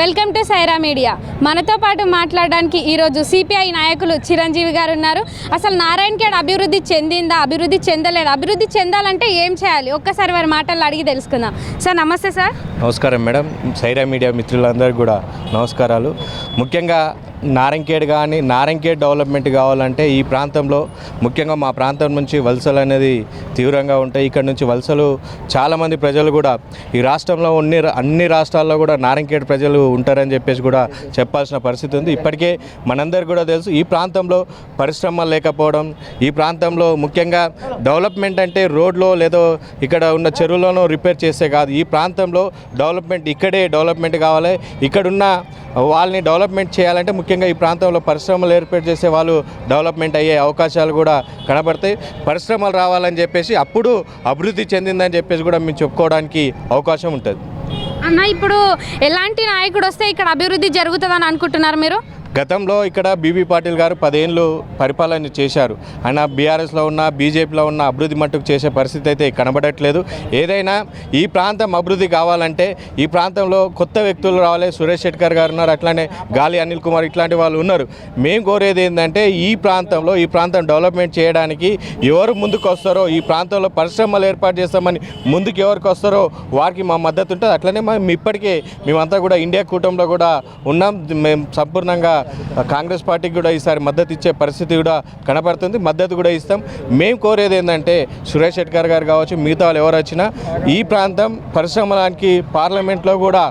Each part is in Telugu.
Welcome to Sye Raa media. మనతో పాటు మాట్లాడడానికి ఈరోజు సిపిఐ నాయకులు చిరంజీవి గారు ఉన్నారు. అసలు నారాయణఖేడ్ అభివృద్ధి చెందిందా? అభివృద్ధి చెందలేదు? అభివృద్ధి చెందాలంటే ఏం చేయాలి? ఒక్కసారి వారి మాటల్లో అడిగి తెలుసుకుందాం. సార్ నమస్తే సార్. నమస్కారం మేడం. సైరా మీడియా మిత్రులందరికీ కూడా నమస్కారాలు. ముఖ్యంగా నారంకేడ్ కానీ నారంకేడ్ డెవలప్మెంట్ కావాలంటే ఈ ప్రాంతంలో ముఖ్యంగా మా ప్రాంతం నుంచి వలసలు అనేది తీవ్రంగా ఉంటాయి. ఇక్కడ నుంచి వలసలు చాలామంది ప్రజలు కూడా ఈ రాష్ట్రంలో అన్ని అన్ని రాష్ట్రాల్లో కూడా నారంకేడ్ ప్రజలు ఉంటారని చెప్పేసి కూడా చెప్పాల్సిన పరిస్థితి ఉంది. ఇప్పటికే మనందరికీ కూడా తెలుసు ఈ ప్రాంతంలో పరిశ్రమలు లేకపోవడం ఈ ప్రాంతంలో ముఖ్యంగా డెవలప్మెంట్ అంటే రోడ్లో లేదో ఇక్కడ ఉన్న చెరువులను రిపేర్ చేస్తే కాదు. ఈ ప్రాంతంలో డెవలప్మెంట్ ఇక్కడే డెవలప్మెంట్ కావాలి. ఇక్కడున్న వాళ్ళని డెవలప్మెంట్ చేయాలంటే ముఖ్యంగా ముఖ్యంగా ఈ ప్రాంతంలో పరిశ్రమలు ఏర్పాటు చేసే వాళ్ళు డెవలప్మెంట్ అయ్యే అవకాశాలు కూడా కనబడతాయి. పరిశ్రమలు రావాలని చెప్పేసి అప్పుడు అభివృద్ధి చెందిందని చెప్పేసి కూడా మేము చెప్పుకోవడానికి అవకాశం ఉంటుంది. అన్న ఇప్పుడు ఎలాంటి నాయకుడు వస్తే ఇక్కడ అభివృద్ధి జరుగుతుందని అనుకుంటున్నారు మీరు? గతంలో ఇక్కడ బీబీ పాటిల్ గారు పదేళ్ళు పరిపాలన చేశారు. ఆయన బీఆర్ఎస్లో ఉన్న బీజేపీలో ఉన్న అభివృద్ధి మట్టుకు చేసే పరిస్థితి అయితే కనబడట్లేదు. ఏదైనా ఈ ప్రాంతం అభివృద్ధి కావాలంటే ఈ ప్రాంతంలో కొత్త వ్యక్తులు రావాలి. సురేష్ శెట్కర్ గారు ఉన్నారు అట్లానే గాలి అనిల్ కుమార్ ఇట్లాంటి వాళ్ళు ఉన్నారు. మేము కోరేది ఏంటంటే ఈ ప్రాంతంలో ఈ ప్రాంతం డెవలప్మెంట్ చేయడానికి ఎవరు ముందుకు వస్తారో ఈ ప్రాంతంలో పరిశ్రమలు ఏర్పాటు చేస్తామని ముందుకు ఎవరికి వస్తారో వారికి మా మద్దతు ఉంటుంది. అట్లనే మేము ఇప్పటికే మేమంతా కూడా ఇండియా కూటమిలో కూడా ఉన్నాం. మేము సంపూర్ణంగా కాంగ్రెస్ పార్టీకి కూడా ఈసారి మద్దతు ఇచ్చే పరిస్థితి కూడా కనపడుతుంది. మద్దతు కూడా ఇస్తాం. మేము కోరేది ఏంటంటే సురేష్ శెట్కర్ గారు కావచ్చు మిగతా వాళ్ళు ఎవరు వచ్చినా ఈ ప్రాంతం పరిశ్రమలకి పార్లమెంట్లో కూడా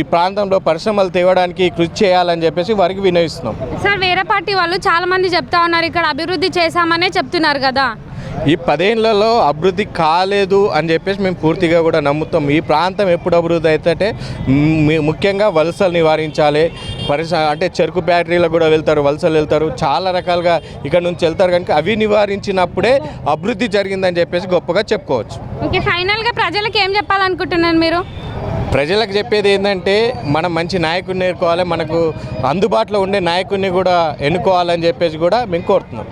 ఈ ప్రాంతంలో పరిశ్రమలు తేవడానికి కృషి చేయాలని చెప్పేసి వారికి వినయిస్తున్నాం. సార్ వేరే పార్టీ వాళ్ళు చాలా మంది చెప్తా ఉన్నారు ఇక్కడ అభివృద్ధి చేశామనే చెప్తున్నారు కదా. ఈ పదేళ్ళలో అభివృద్ధి కాలేదు అని చెప్పేసి మేము పూర్తిగా కూడా నమ్ముతాం. ఈ ప్రాంతం ఎప్పుడు అభివృద్ధి అవుతుంటే ముఖ్యంగా వలసలు నివారించాలి పరిస అంటే చెరుకు ఫ్యాక్టరీలకు కూడా వెళ్తారు వలసలు వెళ్తారు. చాలా రకాలుగా ఇక్కడ నుంచి వెళ్తారు. కనుక అవి నివారించినప్పుడే అభివృద్ధి జరిగిందని చెప్పేసి గొప్పగా చెప్పుకోవచ్చు. ఓకే ఫైనల్గా ప్రజలకు ఏం చెప్పాలనుకుంటున్నారు మీరు? ప్రజలకు చెప్పేది ఏంటంటే మనం మంచి నాయకుడిని ఎన్నుకోవాలి మనకు అందుబాటులో ఉండే నాయకుడిని కూడా ఎన్నుకోవాలని చెప్పేసి కూడా మేము కోరుతున్నాం.